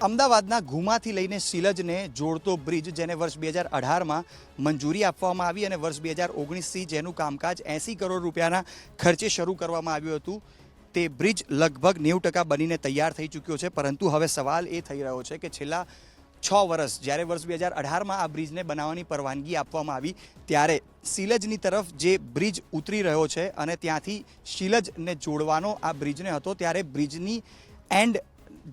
અમદાવાદના ઘુમાથી લઈને સિલજને જોડતો બ્રિજ જેને વર્ષ બે હજાર અઢારમાં મંજૂરી આપવામાં આવી અને વર્ષ બે હજાર ઓગણીસથી જેનું કામકાજ એંસી કરોડ રૂપિયાના ખર્ચે શરૂ કરવામાં આવ્યું હતું, તે બ્રિજ લગભગ નેવું ટકા બનીને તૈયાર થઈ ચૂક્યો છે. પરંતુ હવે સવાલ એ થઈ રહ્યો છે કે છેલ્લા છ વર્ષ, જ્યારે વર્ષ બે હજાર અઢારમાં આ બ્રિજને બનાવવાની પરવાનગી આપવામાં આવી, ત્યારે શિલજની તરફ જે બ્રિજ ઉતરી રહ્યો છે અને ત્યાંથી શિલજને જોડવાનો આ બ્રિજને હતો, ત્યારે બ્રિજની એન્ડ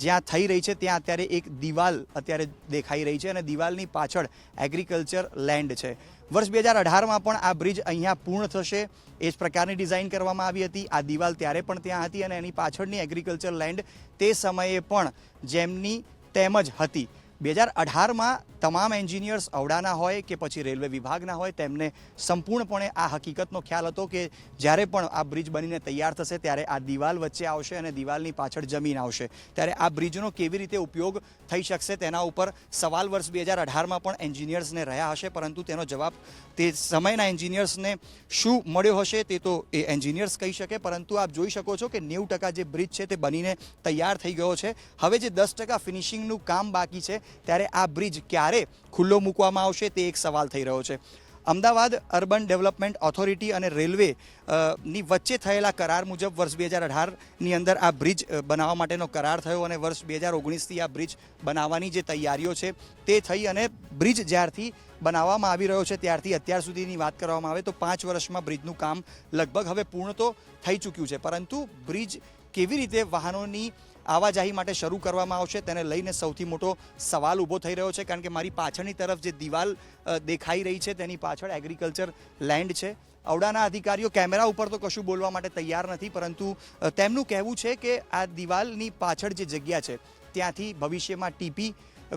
જ્યાં થઈ રહી છે, ત્યાં અત્યારે એક દિવાલ અત્યારે દેખાઈ રહી છે અને દિવાલની પાછળ એગ્રીકલ્ચર લેન્ડ છે. વર્ષ બે હજાર અઢારમાં પણ આ બ્રિજ અહીંયા પૂર્ણ થશે. એ જ પ્રકારની ડિઝાઇન કરવામાં આવી હતી. આ દિવાલ ત્યારે પણ ત્યાં હતી અને એની પાછળની એગ્રીકલ્ચર લેન્ડ તે સમયે પણ જેમની તેમ જ હતી. બે હજાર અઢારમાં તમામ એન્જિનિયર્સ અવડાના હોય કે પછી રેલવે વિભાગના હોય, તેમને સંપૂર્ણપણે આ હકીકતનો ખ્યાલ હતો કે જ્યારે પણ આ બ્રિજ બનીને તૈયાર થશે, ત્યારે આ દિવાલ વચ્ચે આવશે અને દિવાલની પાછળ જમીન આવશે. ત્યારે આ બ્રિજનો કેવી રીતે ઉપયોગ થઈ શકશે તેના ઉપર સવાલ વર્ષ બે હજાર અઢારમાં પણ એન્જિનિયર્સને રહ્યા હશે, પરંતુ તેનો જવાબ તે સમયના એન્જિનિયર્સને શું મળ્યો હશે તે તો એ એન્જિનિયર્સ કહી શકે, પરંતુ આપ જોઈ શકો છો કે નેવું ટકા જે બ્રિજ છે તે બનીને તૈયાર થઈ ગયો છે. હવે જે દસ ટકા ફિનિશિંગનું કામ બાકી છે ત્યારે આ બ્રિજ ક્યારે ખુલ્લો મૂકવામાં આવશે તે એક સવાલ થઈ રહ્યો છે. અમદાવાદ અર્બન ડેવલપમેન્ટ ઓથોરિટી અને રેલવે ની વચ્ચે થયેલા કરાર મુજબ વર્ષ બે હજાર અઢારની અંદર આ બ્રિજ બનાવવા માટેનો કરાર થયો અને વર્ષ બે હજાર ઓગણીસથી આ બ્રિજ બનાવવાની જે તૈયારીઓ છે તે થઈ અને બ્રિજ જ્યારથી બનાવવામાં આવી રહ્યો છે ત્યારથી અત્યાર સુધીની વાત કરવામાં આવે તો પાંચ વર્ષમાં બ્રિજનું કામ લગભગ હવે પૂર્ણ તો થઈ ચૂક્યું છે. પરંતુ બ્રિજ કેવી રીતે વાહનોની આવાજાહી માટે શરૂ કરવામાં આવશે તેને લઈને સૌથી મોટો સવાલ ઊભો થઈ રહ્યો છે, કારણ કે મારી પાછળની તરફ જે દિવાલ દેખાઈ રહી છે તેની પાછળ એગ્રીકલ્ચર લેન્ડ છે. અવડાના અધિકારીઓ કેમેરા ઉપર તો કશું બોલવા માટે તૈયાર નથી, પરંતુ તેમનું કહેવું છે કે આ દિવાલની પાછળ જે જગ્યા છે ત્યાંથી ભવિષ્યમાં ટીપી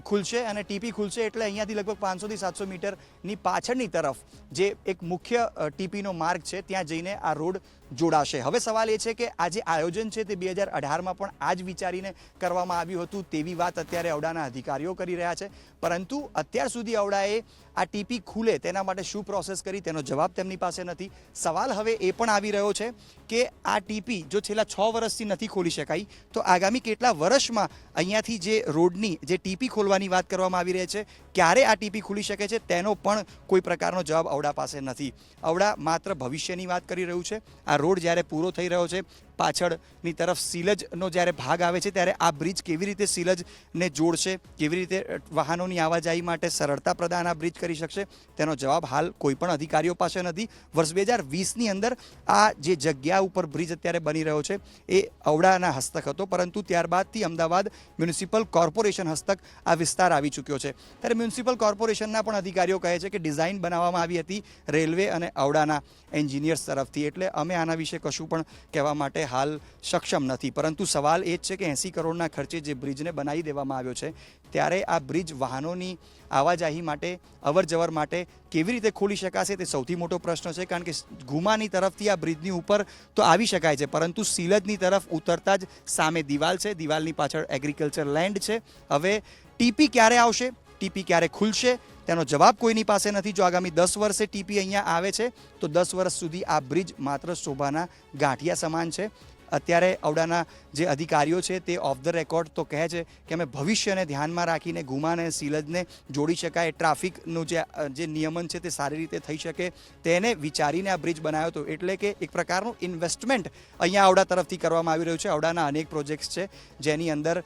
ખુલશે અને ટીપી ખુલશે એટલે અહીંયાથી લગભગ પાંચસોથી સાતસો મીટરની પાછળની તરફ જે એક મુખ્ય ટીપીનો માર્ગ છે, ત્યાં જઈને આ રોડ જોડાશે. હવે સવાલ એ છે કે આ જે આયોજન છે તે બે હજાર અઢારમાં પણ આ જ વિચારીને કરવામાં આવ્યું હતું તેવી વાત અત્યારે અવડાના અધિકારીઓ કરી રહ્યા છે. પરંતુ અત્યાર સુધી અવડાએ આ ટીપી ખુલે તેના માટે શું પ્રોસેસ કરી તેનો જવાબ તેમની પાસે નથી. સવાલ હવે એ પણ આવી રહ્યો છે કે આ ટીપી જો છેલ્લા છ વર્ષથી નથી ખોલી શકાય તો આગામી કેટલા વર્ષમાં અહીંયાથી જે રોડની જે ટીપી ખોલવાની વાત કરવામાં આવી રહી છે, ક્યારે આ ટીપી ખુલી શકે છે, તેનો પણ કોઈ પ્રકારનો જવાબ અવડા પાસે નથી. અવડા માત્ર ભવિષ્યની વાત કરી રહ્યું છે. આ રોડ જ્યારે પૂરો થઈ રહ્યો છે પાછળની તરફ સિલજનો જ્યારે ભાગ આવે છે, ત્યારે આ બ્રિજ કેવી રીતે સિલજને જોડશે, કેવી રીતે વાહનોની આવાજાહી માટે સરળતા પ્રદાન આ બ્રિજ કરી શકશે, તેનો જવાબ હાલ કોઈ પણ અધિકારીઓ પાસે નથી. વર્ષ બે હજાર વીસની અંદર આ જે જગ્યા ઉપર બ્રિજ અત્યારે બની રહ્યો છે, એ ઔડાના હસ્તક હતો, પરંતુ ત્યારબાદથી અમદાવાદ મ્યુનિસિપલ કોર્પોરેશન હસ્તક આ વિસ્તાર આવી ચૂક્યો છે. ત્યારે મ્યુનિસિપલ કોર્પોરેશનના પણ અધિકારીઓ કહે છે કે ડિઝાઇન બનાવવામાં આવી હતી રેલવે અને ઔડાના એન્જિનિયર્સ તરફથી, એટલે અમે આના વિશે કશું પણ કહેવા માટે હાલ સક્ષમ નથી. પરંતુ સવાલ એ જ છે કે એંસી કરોડના ખર્ચે જે બ્રિજને બનાવી દેવામાં આવ્યો છે, ત્યારે આ બ્રિજ વાહનોની આવાજાહી માટે અવર જવર માટે કેવી રીતે ખોલી શકાશે તે સૌથી મોટો પ્રશ્ન છે. કારણ કે ગુમાની તરફથી આ બ્રિજની ઉપર તો આવી શકાય છે, પરંતુ સિલજની તરફ ઉતરતા જ સામે દિવાલ છે. દિવાલની પાછળ એગ્રીકલ્ચર લેન્ડ છે. હવે ટીપી ક્યારે આવશે? ટીપી ક્યારે ખુલશે તેનો જવાબ કોઈની પાસે નથી. જો આગામી દસ વર્ષે ટીપી અહીંયા આવે છે, તો દસ વર્ષ સુધી આ બ્રિજ માત્ર શોભાના ગાંઠિયા સમાન છે. અત્યારે ઔડાના જે અધિકારીઓ છે તે ઓફ ધ રેકોર્ડ તો કહે છે કે અમે ભવિષ્યને ધ્યાનમાં રાખીને ગુમા અને સિલજને જોડી શકાય. ટ્રાફિકનું જે જે નિયમન છે તે સારી રીતે થઈ શકે તેને વિચારીને આ બ્રિજ બનાવ્યો હતો એટલે કે એક પ્રકારનું ઇન્વેસ્ટમેન્ટ અહીંયા ઔડા તરફથી કરવામાં આવી રહ્યું છે. ઔડાના અનેક પ્રોજેક્ટ્સ છે જેની અંદર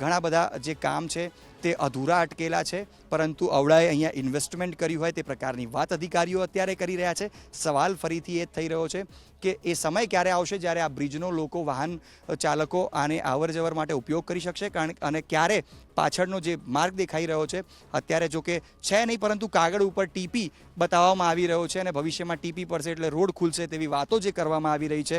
ઘણા બધા જે કામ છે તે અધૂરા અટકેલા છે, પરંતુ અવળાએ અહીંયા ઇન્વેસ્ટમેન્ટ કર્યું હોય તે પ્રકારની વાત અધિકારીઓ અત્યારે કરી રહ્યા છે. સવાલ ફરીથી એ થઈ રહ્યો છે કે એ સમય ક્યારે આવશે જ્યારે આ બ્રિજનો લોકો વાહન ચાલકો આને અવર જવર માટે ઉપયોગ કરી શકશે, કારણ અને ક્યારે પાછળનો જે માર્ગ દેખાઈ રહ્યો છે, અત્યારે જો કે છે નહીં, પરંતુ કાગળ ઉપર ટીપી બતાવવામાં આવી રહ્યો છે અને ભવિષ્યમાં ટીપી પડશે એટલે રોડ ખુલશે તેવી વાતો જે કરવામાં આવી રહી છે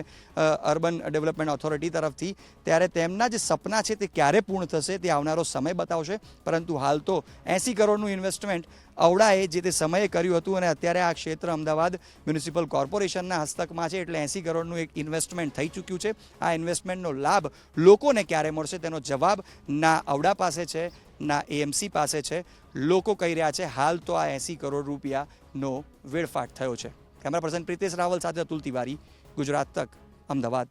અર્બન ડેવલપમેન્ટ ઓથોરિટી તરફથી. ત્યારે તેમના જે સપના છે તે ક્યારે પૂર્ણ થશે તે આવનારો સમય બતાવશે, પરંતુ હાલ તો એંસી કરોડનું ઇન્વેસ્ટમેન્ટ ઔડાએ જે તે સમયે કર્યું હતું અને અત્યારે આ ક્ષેત્ર અમદાવાદ મ્યુનિસિપલ કોર્પોરેશનના હસ્તકમાં છે એટલે એંસી કરોડનું એક ઇન્વેસ્ટમેન્ટ થઈ ચૂક્યું છે. આ ઇન્વેસ્ટમેન્ટનો લાભ લોકોને ક્યારે મળશે તેનો જવાબ ના અવડા પાસે છે, ના એએમસી પાસે છે. લોકો કહી રહ્યા છે, હાલ તો આ એંસી કરોડ રૂપિયાનો વેડફાટ થયો છે. કેમેરા પર્સન પ્રિતેશ રાવલ સાથે અતુલ તિવારી, ગુજરાત તક, અમદાવાદ.